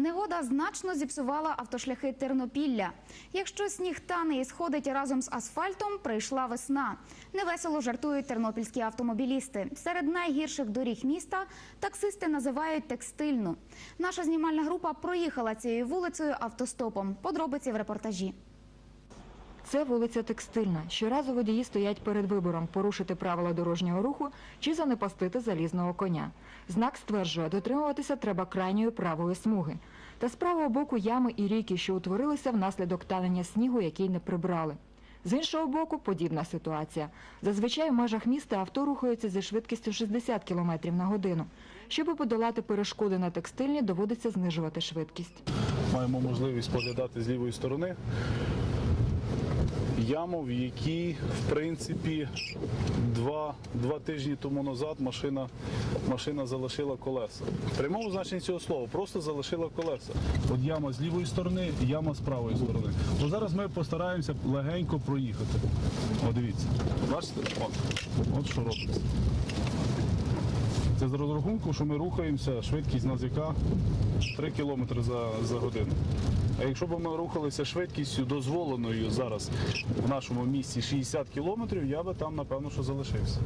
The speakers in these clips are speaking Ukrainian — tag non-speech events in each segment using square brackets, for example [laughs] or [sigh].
Негода значно зіпсувала автошляхи Тернопілля. Якщо сніг тане і сходить разом з асфальтом, прийшла весна. Невесело жартують тернопільські автомобілісти. Серед найгірших доріг міста таксисти називають текстильну. Наша знімальна група проїхала цією вулицею автостопом. Подробиці в репортажі. Це вулиця Текстильна. Щоразу водії стоять перед вибором порушити правила дорожнього руху чи занепастити залізного коня. Знак стверджує, дотримуватися треба крайньої правої смуги. Та з правого боку ями і ріки, що утворилися внаслідок танення снігу, який не прибрали. З іншого боку, подібна ситуація. Зазвичай в межах міста авто рухаються зі швидкістю 60 км на годину. Щоб подолати перешкоди на текстильні, доводиться знижувати швидкість. маємо можливість поглядати з лівої сторони яму, в якій, в принципі, два, два тижні тому назад машина, машина залишила колеса. Прямому значенні цього слова, просто залишила колеса. От яма з лівої сторони, яма з правої сторони. От зараз ми постараємося легенько проїхати. О, дивіться. Бачите? От, от що робиться. Це з розрахунку, що ми рухаємося, швидкість на яка 3 км за, за годину. А якщо б ми рухалися швидкістю дозволеною зараз в нашому місті 60 км, я би там, напевно, що залишився.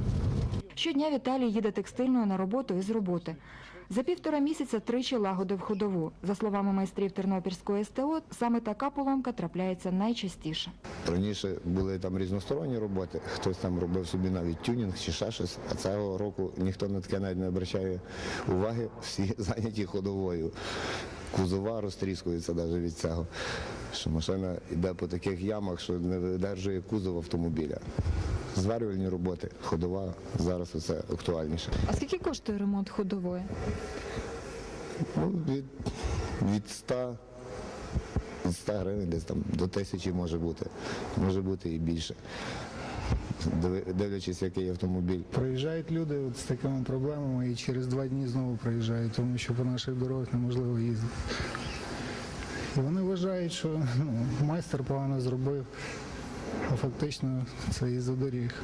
Щодня Віталій їде текстильною на роботу і з роботи. За півтора місяця тричі лагодив ходову. За словами майстрів Тернопільської СТО, саме така поломка трапляється найчастіше. Раніше були там різносторонні роботи, хтось там робив собі навіть тюнінг чи ще щось, а цього року ніхто на таке навіть не обращає уваги, всі [laughs] зайняті ходовою. Кузова розтріскується навіть від цього, що машина йде по таких ямах, що не видержує кузов автомобіля. Зварювальні роботи, ходова, зараз це актуальніше. А скільки коштує ремонт ходової? Ну, від, від 100, від 100 гривень десь там до тисячі може бути, може бути і більше. Дивлячись, який автомобіль. Приїжджають люди от з такими проблемами і через два дні знову приїжджають, тому що по наших дорогах неможливо їздити. І вони вважають, що ну, майстер погано зробив, а фактично це із-за доріг.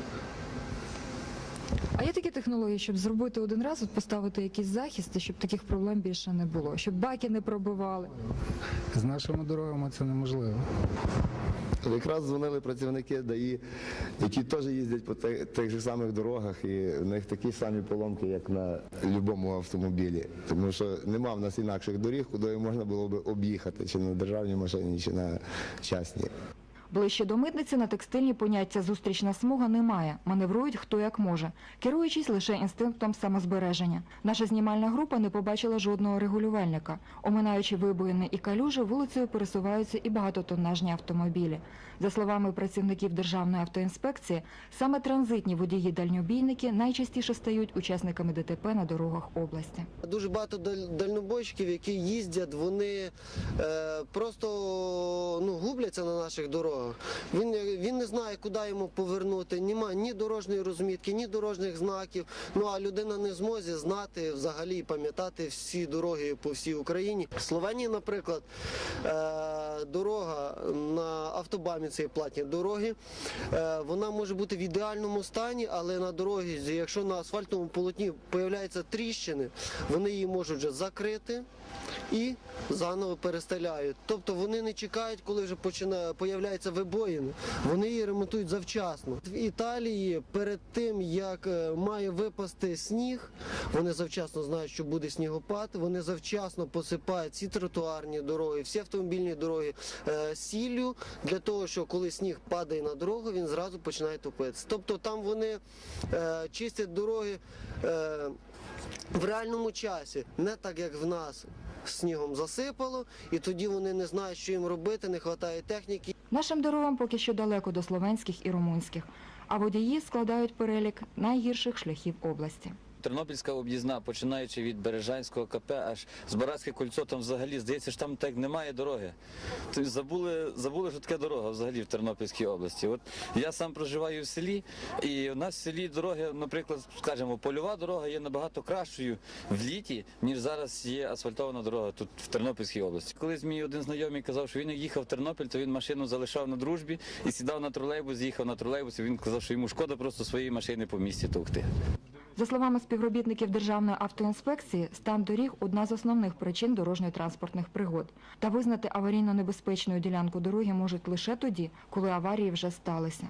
А є такі технології, щоб зробити один раз, от поставити якісь захисти, щоб таких проблем більше не було, щоб баки не пробивали. З нашими дорогами це неможливо. Якраз дзвонили працівники ДАІ, які теж їздять по тих же самих дорогах, і в них такі самі поломки, як на будь-якому автомобілі. Тому що нема в нас інакших доріг, куди можна було б об'їхати, чи на державній машині, чи на частній. Ближче до митниці на текстильні поняття зустрічна смуга немає. Маневрують хто як може, керуючись лише інстинктом самозбереження. Наша знімальна група не побачила жодного регулювальника. Оминаючи вибоїни і калюжі, вулицею пересуваються і багатотоннажні автомобілі. За словами працівників Державної автоінспекції, саме транзитні водії-дальньобійники найчастіше стають учасниками ДТП на дорогах області. Дуже багато даль- дальнобойщиків, які їздять, вони е, просто ну, губляться на наших дорогах. Він, він не знає, куди йому повернути. Немає ні дорожньої розмітки, ні дорожніх знаків. Ну а людина не в змозі знати взагалі і пам'ятати всі дороги по всій Україні. В Словенії, наприклад, е, дорога на автобамі цієї платні дороги. Е, вона може бути в ідеальному стані, але на дорозі, якщо на асфальтовому полотні появляються тріщини, вони її можуть вже закрити і заново перестеляють. Тобто вони не чекають, коли вже починає появляються вибоїни. Вони її ремонтують завчасно. В Італії перед тим як е, має випасти сніг, вони завчасно знають, що буде снігопад. Вони завчасно посипають всі тротуарні дороги, всі автомобільні дороги е, сіллю для того, що коли сніг падає на дорогу, він зразу починає топитися. Тобто там вони е, чистять дороги. В реальному часі, не так як в нас снігом засипало, і тоді вони не знають, що їм робити, не вистачає техніки. Нашим дорогам поки що далеко до словенських і румунських, а водії складають перелік найгірших шляхів області. Тернопільська об'їзна, починаючи від Бережанського КП, аж з Барацьке кольцо, там взагалі здається, що там так немає дороги. Тобто забули, забули, що таке дорога взагалі в Тернопільській області. От я сам проживаю в селі, і у нас в селі дороги, наприклад, скажімо, польова дорога є набагато кращою в літі, ніж зараз є асфальтована дорога тут в Тернопільській області. Колись мій один знайомий казав, що він їхав в Тернопіль, то він машину залишав на дружбі і сідав на тролейбус, їхав на тролейбус, і він казав, що йому шкода просто своєї машини по місті товкти. За словами співробітників Державної автоінспекції, стан доріг одна з основних причин дорожньо-транспортних пригод. Та визнати аварійно небезпечною ділянку дороги можуть лише тоді, коли аварії вже сталися.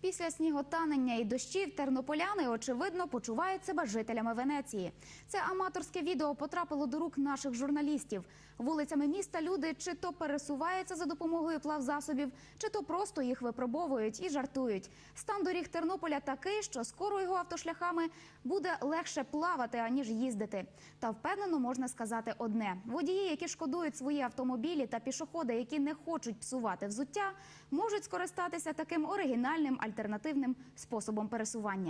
Після сніготанення і дощів тернополяни, очевидно, почувають себе жителями Венеції. Це аматорське відео потрапило до рук наших журналістів. Вулицями міста люди чи то пересуваються за допомогою плавзасобів, чи то просто їх випробовують і жартують. Стан доріг Тернополя такий, що скоро його автошляхами буде легше плавати, аніж їздити. Та впевнено можна сказати одне: водії, які шкодують свої автомобілі, та пішоходи, які не хочуть псувати взуття, можуть скористатися таким оригінальним альтернативним способом пересування.